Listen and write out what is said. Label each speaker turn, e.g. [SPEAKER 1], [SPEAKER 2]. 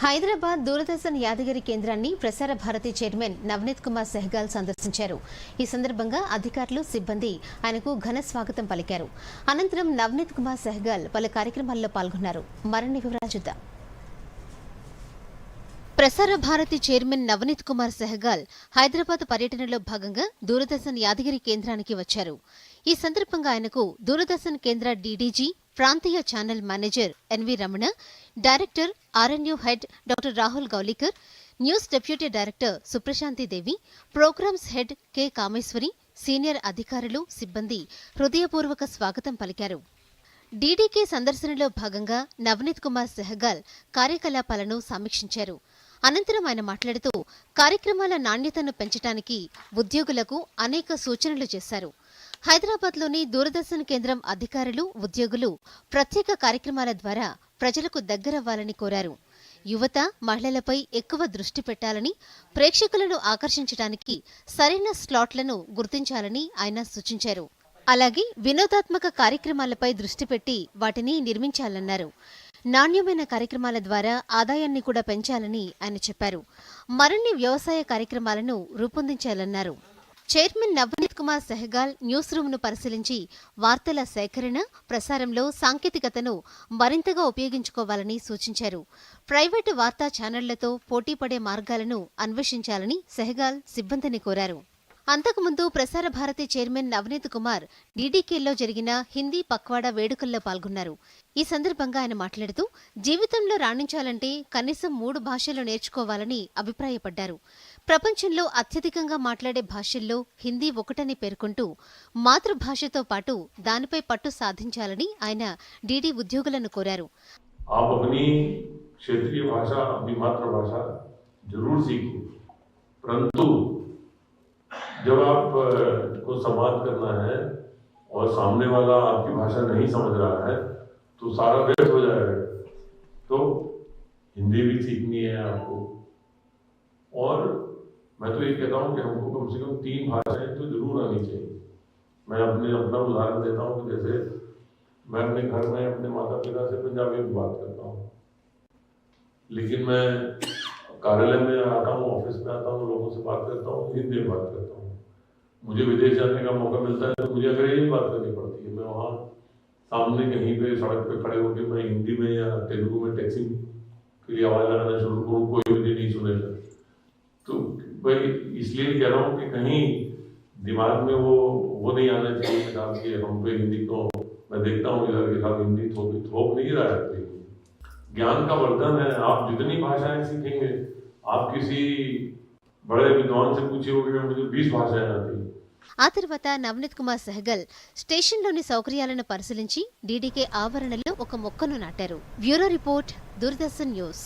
[SPEAKER 1] హైదరాబాద్ దూరదర్శన్ యాదగిరి కేంద్రాన్ని ప్రసార భారతి చైర్మన్ నవనీత్ కుమార్ సెహ్గాల్ సందర్శించారు. ఈ సందర్భంగా అధికారులు సిబ్బంది ఆయనకు ఘన స్వాగతం పలికారు. అనంతరం నవనీత్ కుమార్ సెహ్గాల్ పలు కార్యక్రమాల్లో పాల్గొన్నారు. మరిన్ని వివరాలు చూద్దాం. ప్రసార భారతి చైర్మన్ నవనీత్ కుమార్ సెహ్గాల్ హైదరాబాద్ పర్యటనలో భాగంగా దూరదర్శన్ యాదగిరి కేంద్రానికి వచ్చారు. ఈ సందర్భంగా ఆయనకు దూరదర్శన్ కేంద్ర డీడీజీ ప్రాంతీయ channel manager NV Ramana director RNU head doctor Rahul Gaulikar news deputy director Suprashanthi Devi programmes head K Kameshwari senior అధికారులు సిబ్బంది హృదయపూర్వక స్వాగతం పలికారు. డీడీకే సందర్శనలో భాగంగా నవనీత్ కుమార్ సెహగాల్ కార్యకలాపాలను సమీక్షించారు. అనంతరం ఆయన మాట్లాడుతూ కార్యక్రమాల నాణ్యతను పెంచడానికి ఉద్యోగులకు అనేక సూచనలు చేశారు. హైదరాబాద్లోని దూరదర్శన్ కేంద్రం అధికారులు ఉద్యోగులు ప్రత్యేక కార్యక్రమాల ద్వారా ప్రజలకు దగ్గరవ్వాలని కోరారు. యువత మహిళలపై ఎక్కువ దృష్టి పెట్టాలని ప్రేక్షకులను ఆకర్షించడానికి సరైన స్లాట్లను గుర్తించాలని ఆయన సూచించారు. అలాగే వినోదాత్మక కార్యక్రమాలపై దృష్టి పెట్టి వాటిని నిర్మించాలన్నారు. నాణ్యమైన కార్యక్రమాల ద్వారా ఆదాయాన్ని కూడా పెంచాలని ఆయన చెప్పారు. మరిన్ని వ్యవసాయ కార్యక్రమాలను రూపొందించాలన్నారు. చైర్మన్ నవనీత్ కుమార్ సెహ్గాల్ న్యూస్ రూమ్ను పరిశీలించి వార్తల సేకరణ ప్రసారంలో సాంకేతికతను మరింతగా ఉపయోగించుకోవాలని సూచించారు. ప్రైవేటు వార్తా ఛానళ్ళతో పోటీపడే మార్గాలను అన్వేషించాలని సెహ్గాల్ సిబ్బందిని కోరారు. అంతకుముందు ప్రసార భారతి చైర్మన్ నవనీత్ కుమార్ డీడీకేలో జరిగిన హిందీ పక్వాడా వేడుకల్లో పాల్గొన్నారు. ఈ సందర్భంగా ఆయన మాట్లాడుతూ జీవితంలో రాణించాలంటే కనీసం మూడు భాషలు నేర్చుకోవాలని అభిప్రాయపడ్డారు. ప్రపంచంలో అత్యధికంగా మాట్లాడే భాషల్లో హిందీ ఒకటని పేర్కొంటూ మాతృభాషతో పాటు దానిపై పట్టు సాధించాలని ఆయన డీడీ ఉద్యోగులను కోరారు
[SPEAKER 2] आप अपनी क्षेत्रीय भाषा अपनी मातृभाषा जरूर सीखो परंतु जब आप अ, को संवाद करना है और सामने वाला आपकी भाषा नहीं समझ रहा है तो सारा व्यर्थ हो जाएगा तो हिंदी भी सीखनी है आपको और मैं तो ये कहता हूँ कि हमको कम से कम तीन भाषाएँ तो ज़रूर आनी चाहिए। मैं अपने अपना उदाहरण देता हूँ कि जैसे मैं अपने घर में अपने माता पिता से पंजाबी में बात करता हूँ। लेकिन मैं कार्यालय में आता हूँ, ऑफ़िस में आता हूँ लोगों से बात करता हूँ, हिंदी में बात करता हूँ। मुझे विदेश जाने का मौका मिलता है तो मुझे अंग्रेज़ी में बात करनी पड़ती है। मैं वहाँ सामने कहीं पे, सड़क पे खड़े होकर मैं हिंदी में या तेलुगु में टैक्सी के लिए आवाज़ लगाना शुरू करूँ, कोई मुझे नहीं सुनेगा। तो भाई इसलिए कह रहा हूँ कि कहीं दिमाग में वो वो नहीं आना चाहिए कि साहब कि हम पे हिंदी तो मैं देखता हूँ इधर के साथ हिंदी थोप थोप नहीं रहा है कोई। ज्ञान का वर्धन है आप जितनी भाषाएं सीखेंगे आप किसी बड़े विद्वान से पूछे होगे कि मुझे बीस भाषाएं आती हैं
[SPEAKER 1] ఆ తర్వాత నవనీత్ కుమార్ సెహగల్ స్టేషన్లోని సౌకర్యాలను పరిశీలించి డీడీకే ఆవరణలో ఒక మొక్కను నాటారు బ్యూరో రిపోర్ట్ దూరదర్శన్ న్యూస్